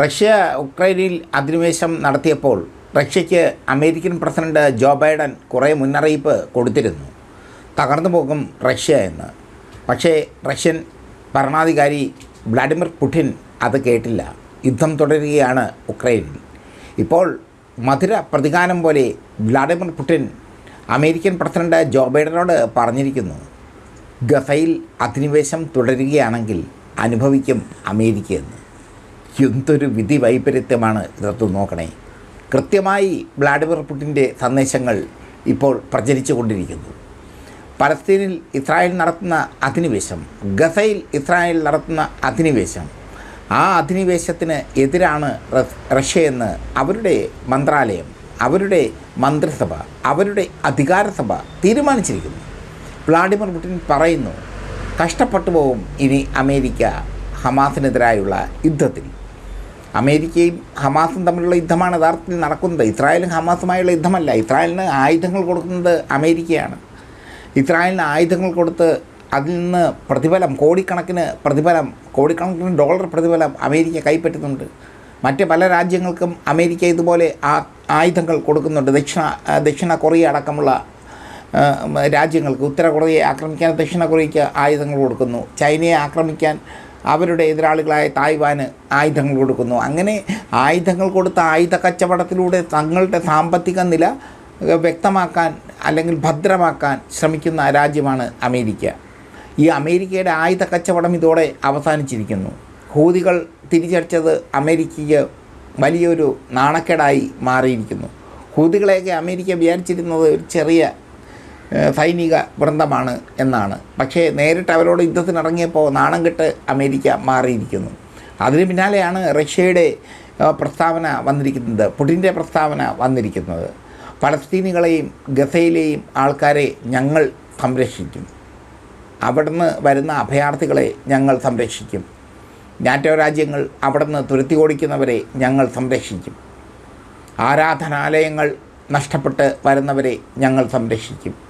Russia ഉക്രൈനിൽ അധിനിവേശം നടത്തിയപ്പോൾ റഷ്യയ്ക്ക് അമേരിക്കൻ പ്രസിഡന്റ് ജോ ബൈഡൻ കുറേ മുന്നറിയിപ്പ് കൊടുത്തിരുന്നു. തകർന്നു പോകും റഷ്യ എന്ന്. പക്ഷേ റഷ്യൻ ഭരണാധികാരി വ്ളാഡിമിർ പുടിൻ അത് കേട്ടില്ല. യുദ്ധം തുടരുകയാണ് ഉക്രൈനിൽ. ഇപ്പോൾ മധുര പ്രതികാരം പോലെ Vladimir Putin American president Joe ബൈഡനോട് പറഞ്ഞിരിക്കുന്നു. ഗസയിൽ അധിനിവേശം തുടരുകയാണെങ്കിൽ അനുഭവിക്കും അമേരിക്കയെന്ന് എന്തൊരു വിധി വൈപരീത്യമാണ് ഇതിനകത്ത് നോക്കണേ. കൃത്യമായി വ്ളാഡിമിർ പുടിന്റെ സന്ദേശങ്ങൾ ഇപ്പോൾ പ്രചരിച്ചു കൊണ്ടിരിക്കുന്നു. പലസ്തീനിൽ ഇസ്രായേൽ നടത്തുന്ന അധിനിവേശം ഗസയിൽ ഇസ്രായേൽ നടത്തുന്ന അധിനിവേശം ആ അധിനിവേശത്തിന് എതിരാണ് റഷ്യ റഷ്യയെന്ന് അവരുടെ മന്ത്രാലയം അവരുടെ മന്ത്രിസഭ അവരുടെ അധികാരസഭ തീരുമാനിച്ചിരിക്കുന്നു. വ്ളാഡിമിർ പുടിൻ പറയുന്നു കഷ്ടപ്പെട്ടു പോകും ഇനി അമേരിക്ക ഹമാസിനെതിരായുള്ള യുദ്ധത്തിൽ. അമേരിക്കയും ഹമാസും തമ്മിലുള്ള യുദ്ധമാണ് യഥാർത്ഥത്തിൽ നടക്കുന്നത്. ഇസ്രായേലും ഹമാസുമായുള്ള യുദ്ധമല്ല. ഇസ്രായേലിന് ആയുധങ്ങൾ കൊടുക്കുന്നത് അമേരിക്കയാണ്. ഇസ്രായേലിന് ആയുധങ്ങൾ കൊടുത്ത് അതിൽ നിന്ന് പ്രതിഫലം കോടിക്കണക്കിന് പ്രതിഫലം കോടിക്കണക്കിന് ഡോളർ പ്രതിഫലം അമേരിക്ക കൈപ്പറ്റുന്നുണ്ട്. മറ്റ് പല രാജ്യങ്ങൾക്കും അമേരിക്ക ഇതുപോലെ ആയുധങ്ങൾ കൊടുക്കുന്നുണ്ട്. ദക്ഷിണ ദക്ഷിണ കൊറിയ അടക്കമുള്ള രാജ്യങ്ങൾക്ക് ഉത്തര കൊറിയയെ ആക്രമിക്കാൻ ദക്ഷിണ കൊറിയയ്ക്ക് ആയുധങ്ങൾ കൊടുക്കുന്നു. ചൈനയെ ആക്രമിക്കാൻ അവരുടെ എതിരാളികളായ തായ്വാന് ആയുധങ്ങൾ കൊടുക്കുന്നു. അങ്ങനെ ആയുധങ്ങൾ കൊടുത്ത ആയുധ കച്ചവടത്തിലൂടെ തങ്ങളുടെ സാമ്പത്തിക നില വ്യക്തമാക്കാൻ അല്ലെങ്കിൽ ഭദ്രമാക്കാൻ ശ്രമിക്കുന്ന രാജ്യമാണ് അമേരിക്ക. ഈ അമേരിക്കയുടെ ആയുധ കച്ചവടം ഇതോടെ അവസാനിച്ചിരിക്കുന്നു. ഹൂതികൾ തിരിച്ചടിച്ചത് അമേരിക്കയ്ക്ക് വലിയൊരു നാണക്കേടായി മാറിയിരിക്കുന്നു. ഹൂതികളെയൊക്കെ അമേരിക്ക വിചാരിച്ചിരുന്നത് ഒരു ചെറിയ സൈനിക വൃന്ദമാണ് എന്നാണ്. പക്ഷേ നേരിട്ട് അവരോട് യുദ്ധത്തിനിറങ്ങിയപ്പോൾ നാണം കെട്ട് അമേരിക്ക മാറിയിരിക്കുന്നു. അതിന് പിന്നാലെയാണ് റഷ്യയുടെ പ്രസ്താവന വന്നിരിക്കുന്നത് പുടിന്റെ പ്രസ്താവന വന്നിരിക്കുന്നത്. പലസ്തീനികളെയും ഗസയിലെയും ആൾക്കാരെ ഞങ്ങൾ സംരക്ഷിക്കും. അവിടുന്ന് വരുന്ന അഭയാർത്ഥികളെ ഞങ്ങൾ സംരക്ഷിക്കും. നാറ്റോ രാജ്യങ്ങൾ അവിടുന്ന് തുരുത്തി ഓടിക്കുന്നവരെ ഞങ്ങൾ സംരക്ഷിക്കും. ആരാധനാലയങ്ങൾ നഷ്ടപ്പെട്ട് വരുന്നവരെ ഞങ്ങൾ സംരക്ഷിക്കും.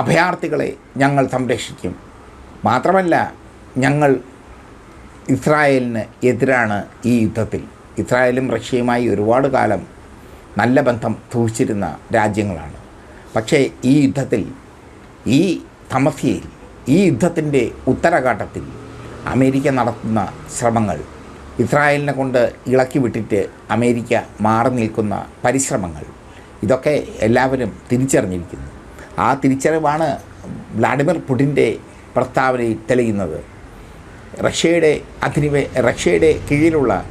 അഭയാർത്ഥികളെ ഞങ്ങൾ സംരക്ഷിക്കും. മാത്രമല്ല ഞങ്ങൾ ഇസ്രായേലിന് എതിരാണ് ഈ യുദ്ധത്തിൽ. ഇസ്രായേലും റഷ്യയുമായി ഒരുപാട് കാലം നല്ല ബന്ധം സൂക്ഷിച്ചിരുന്ന രാജ്യങ്ങളാണ്. പക്ഷേ ഈ യുദ്ധത്തിൽ ഈ സമസ്യയിൽ ഈ യുദ്ധത്തിന്റെ ഉത്തരഘാട്ടത്തിൽ അമേരിക്ക നടത്തുന്ന ശ്രമങ്ങൾ ഇസ്രായേലിനെ കൊണ്ട് ഇളക്കി വിട്ടിട്ട് അമേരിക്ക മാറി നിൽക്കുന്ന പരിശ്രമങ്ങൾ ഇതൊക്കെ എല്ലാവരും തിരിച്ചറിഞ്ഞിരിക്കുന്നു. ആ തിരിച്ചറിവാണ് വ്ളാഡിമിർ പുടിന്റെ പ്രസ്താവനയിൽ തെളിയുന്നത്. റഷ്യയുടെ അധിനിവേ റഷ്യയുടെ കീഴിലുള്ള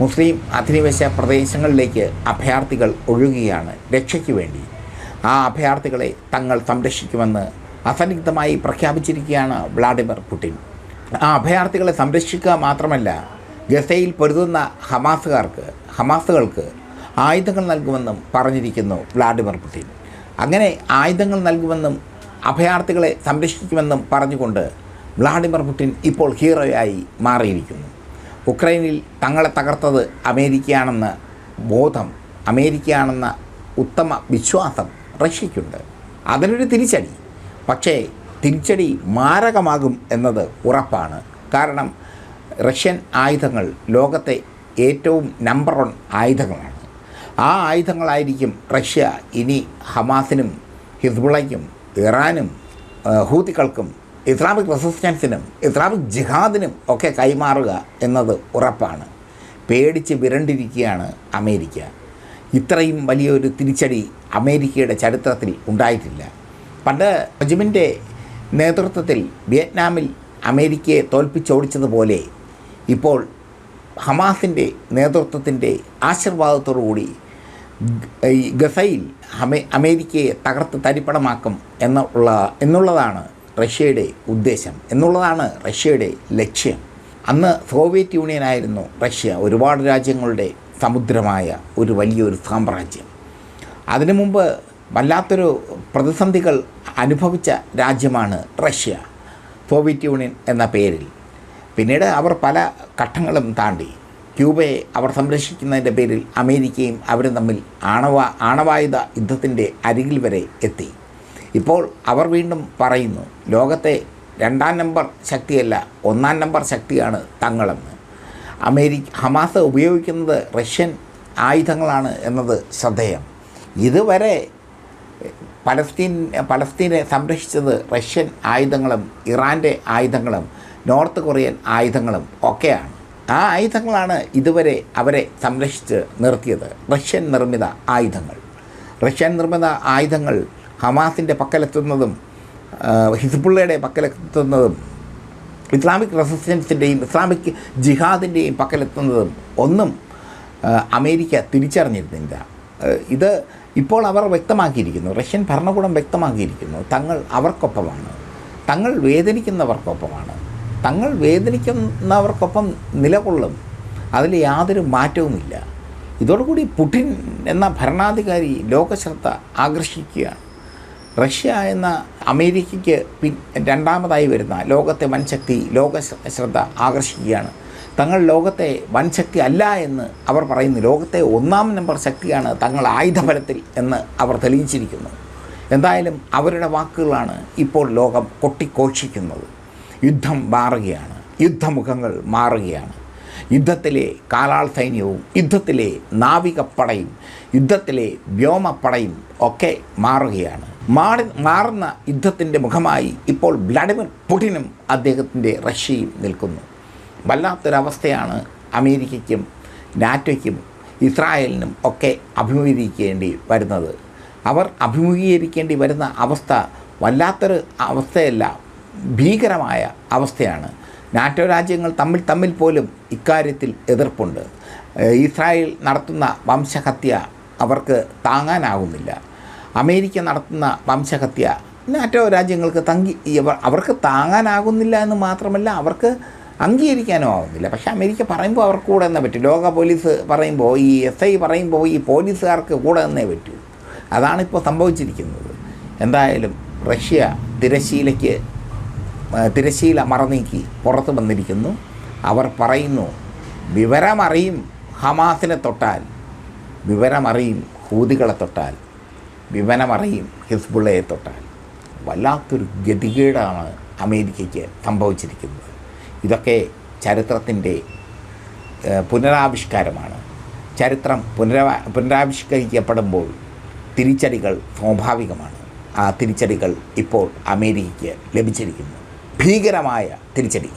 മുസ്ലിം അധിനിവേശ പ്രദേശങ്ങളിലേക്ക് അഭയാർത്ഥികൾ ഒഴുകുകയാണ് രക്ഷയ്ക്ക് വേണ്ടി. ആ അഭയാർത്ഥികളെ തങ്ങൾ സംരക്ഷിക്കുമെന്ന് അസന്നിഗ്ധമായി പ്രഖ്യാപിച്ചിരിക്കുകയാണ് വ്ളാഡിമിർ പുടിൻ. ആ അഭയാർത്ഥികളെ സംരക്ഷിക്കുക മാത്രമല്ല ഗസയിൽ പൊരുതുന്ന ഹമാസുകാർക്ക് ഹമാസുകൾക്ക് ആയുധങ്ങൾ നൽകുമെന്നും പറഞ്ഞിരിക്കുന്നു വ്ളാഡിമിർ പുടിൻ. അങ്ങനെ ആയുധങ്ങൾ നൽകുമെന്നും അഭയാർത്ഥികളെ സംരക്ഷിക്കുമെന്നും പറഞ്ഞുകൊണ്ട് വ്ളാഡിമിർ പുടിൻ ഇപ്പോൾ ഹീറോയായി മാറിയിരിക്കുന്നു. ഉക്രൈനിൽ തങ്ങളെ തകർത്തത് അമേരിക്കയാണെന്ന ബോധം അമേരിക്കയാണെന്ന ഉത്തമ വിശ്വാസം റഷ്യയ്ക്കുണ്ട്. അതിനൊരു തിരിച്ചടി. പക്ഷേ തിരിച്ചടി മാരകമാകും എന്നത് ഉറപ്പാണ്. കാരണം റഷ്യൻ ആയുധങ്ങൾ ലോകത്തെ ഏറ്റവും നമ്പർ വൺ ആയുധങ്ങളാണ്. ആ ആയുധങ്ങളായിരിക്കും റഷ്യ ഇനി ഹമാസിനും ഹിസ്ബുളയ്ക്കും ഇറാനും ഹൂത്തികൾക്കും ഇസ്ലാമിക് റെസിസ്റ്റൻസിനും ഇസ്ലാമിക് ജിഹാദിനും ഒക്കെ കൈമാറുക എന്നത് ഉറപ്പാണ്. പേടിച്ച് വിരണ്ടിരിക്കുകയാണ് അമേരിക്ക. ഇത്രയും വലിയൊരു തിരിച്ചടി അമേരിക്കയുടെ ചരിത്രത്തിൽ ഉണ്ടായിട്ടില്ല. പണ്ട് റജിമിന്റെ നേതൃത്വത്തിൽ വിയറ്റ്നാമിൽ അമേരിക്കയെ തോൽപ്പിച്ചോടിച്ചതുപോലെ ഇപ്പോൾ ഹമാസിന്റെ നേതൃത്വത്തിന്റെ ആശീർവാദത്തോടുകൂടി ഗ- ഈ ഗസയിൽ അമേ അമേരിക്കയെ തകർത്ത് തരിപ്പണമാക്കും എന്നുള്ള എന്നുള്ളതാണ് റഷ്യയുടെ ഉദ്ദേശം. എന്നുള്ളതാണ് റഷ്യയുടെ ലക്ഷ്യം. അന്ന് സോവിയറ്റ് യൂണിയൻ ആയിരുന്നു റഷ്യ ഒരുപാട് രാജ്യങ്ങളുടെ സമുദ്രമായ ഒരു വലിയൊരു സാമ്രാജ്യം. അതിനു മുമ്പ് വല്ലാത്തൊരു പ്രതിസന്ധികൾ അനുഭവിച്ച രാജ്യമാണ് റഷ്യ സോവിയറ്റ് യൂണിയൻ എന്ന പേരിൽ. പിന്നീട് അവർ പല ഘട്ടങ്ങളും താണ്ടി. ക്യൂബയെ അവർ സംരക്ഷിക്കുന്നതിന്റെ പേരിൽ അമേരിക്കയും അവരും തമ്മിൽ ആണവ ആണവായുധ യുദ്ധത്തിന്റെ അരികിൽ വരെ എത്തി. ഇപ്പോൾ അവർ വീണ്ടും പറയുന്നു ലോകത്തെ രണ്ടാം നമ്പർ ശക്തിയല്ല ഒന്നാം നമ്പർ ശക്തിയാണ് തങ്ങളെന്ന്. അമേരിക്ക ഹമാസ് ഉപയോഗിക്കുന്നത് റഷ്യൻ ആയുധങ്ങളാണ് എന്നത് ശ്രദ്ധേയം. ഇതുവരെ പലസ്തീൻ പലസ്തീനെ സംരക്ഷിച്ചത് റഷ്യൻ ആയുധങ്ങളും ഇറാന്റെ ആയുധങ്ങളും നോർത്ത് കൊറിയൻ ആയുധങ്ങളും ഒക്കെയാണ്. ആ ആയുധങ്ങളാണ് ഇതുവരെ അവരെ സംരക്ഷിച്ച് നിർത്തിയത്. റഷ്യൻ നിർമ്മിത ആയുധങ്ങൾ. റഷ്യൻ നിർമ്മിത ആയുധങ്ങൾ ഹമാസിന്റെ പക്കലെത്തുന്നതും ഹിസ്ബുള്ളയുടെ പക്കലെത്തുന്നതും ഇസ്ലാമിക് റെസിസ്റ്റൻസിന്റെയും ഇസ്ലാമിക് ജിഹാദിന്റെയും പക്കലെത്തുന്നതും ഒന്നും അമേരിക്ക തിരിച്ചറിഞ്ഞിരുന്നില്ല. ഇത് ഇപ്പോൾ അവർ വ്യക്തമാക്കിയിരിക്കുന്നു. റഷ്യൻ ഭരണകൂടം വ്യക്തമാക്കിയിരിക്കുന്നു. തങ്ങൾ അവർക്കൊപ്പമാണ്. തങ്ങൾ വേദനിക്കുന്നവർക്കൊപ്പമാണ്. തങ്ങൾ വേദനിക്കുന്നവർക്കൊപ്പം നിലകൊള്ളും. അതിൽ യാതൊരു മാറ്റവുമില്ല. ഇതോടുകൂടി പുടിൻ എന്ന ഭരണാധികാരി ലോകശ്രദ്ധ ആകർഷിക്കുകയാണ് റഷ്യ എന്ന അമേരിക്കയ്ക്ക് പിൻ രണ്ടാമതായി വരുന്ന ലോകത്തെ വൻശക്തി ലോക ശ്ര- ശ്രദ്ധ ആകർഷിക്കുകയാണ്. തങ്ങൾ ലോകത്തെ വൻശക്തി അല്ല എന്ന് അവർ പറയുന്നു. ലോകത്തെ ഒന്നാം നമ്പർ ശക്തിയാണ് തങ്ങൾ ആയുധബലത്തിൽ എന്ന് അവർ തെളിയിച്ചിരിക്കുന്നു. എന്തായാലും അവരുടെ വാക്കുകളാണ് ഇപ്പോൾ ലോകം കൊട്ടിഘോഷിക്കുന്നത് യുദ്ധം മാറുകയാണ്. യുദ്ധമുഖങ്ങൾ മാറുകയാണ്. യുദ്ധത്തിലെ കാലാൾ സൈന്യവും യുദ്ധത്തിലെ നാവികപ്പടയും യുദ്ധത്തിലെ വ്യോമപ്പടയും ഒക്കെ മാറുകയാണ്. മാറി മാറുന്ന യുദ്ധത്തിന്റെ മുഖമായി ഇപ്പോൾ വ്ളാഡിമിർ പുടിനും അദ്ദേഹത്തിന്റെ റഷ്യയും നിൽക്കുന്നു. വല്ലാത്തൊരവസ്ഥയാണ് അമേരിക്കയ്ക്കും നാറ്റോയ്ക്കും ഇസ്രായേലിനും ഒക്കെ അഭിമുഖീകരിക്കേണ്ടി വരുന്നത്. അവർ അഭിമുഖീകരിക്കേണ്ടി വരുന്ന അവസ്ഥ വല്ലാത്തൊരു അവസ്ഥയല്ല. ഭീകരമായ അവസ്ഥയാണ്. നാറ്റോ രാജ്യങ്ങൾ തമ്മിൽ തമ്മിൽ പോലും ഇക്കാര്യത്തിൽ എതിർപ്പുണ്ട്. ഇസ്രായേൽ നടത്തുന്ന വംശഹത്യ അവർക്ക് താങ്ങാനാകുന്നില്ല അമേരിക്ക നടത്തുന്ന വംശഹത്യ നാറ്റോ രാജ്യങ്ങൾക്ക് തങ്കി അവർക്ക് താങ്ങാനാകുന്നില്ല എന്ന് മാത്രമല്ല അവർക്ക് അംഗീകരിക്കാനും ആവുന്നില്ല. പക്ഷേ അമേരിക്ക പറയുമ്പോൾ അവർക്ക് കൂടെ എന്നേ പറ്റൂ. ലോക പോലീസ് പറയുമ്പോൾ ഈ എസ് ഐ പറയുമ്പോൾ ഈ പോലീസുകാർക്ക് കൂടെ എന്നേ പറ്റൂ. അതാണിപ്പോൾ സംഭവിച്ചിരിക്കുന്നത്. എന്തായാലും റഷ്യ തിരശീലയ്ക്ക് ആ, തിരശീല മറനീക്കി പുറത്ത് വന്നിരിക്കുന്നു. അവർ പറയുന്നു വിവരമറിയും ഹമാസിനെ തൊട്ടാൽ വിവരമറിയും ഹൂതികളെ തൊട്ടാൽ വിവരമറിയും ഹിസ്ബുള്ളയെ തൊട്ടാൽ. വല്ലാത്തൊരു ഗതികേടാണ് അമേരിക്കയ്ക്ക് സംഭവിച്ചിരിക്കുന്നത്. ഇതൊക്കെ ചരിത്രത്തിന്റെ പുനരാവിഷ്കാരമാണ്. ചരിത്രം പുനരാ പുനരാവിഷ്കരിക്കപ്പെടുമ്പോൾ തിരിച്ചടികൾ സ്വാഭാവികമാണ്. ആ തിരിച്ചടികൾ ഇപ്പോൾ അമേരിക്കയ്ക്ക് ലഭിച്ചിരിക്കുന്നു. ഭീകരമായ തിരിച്ചടി.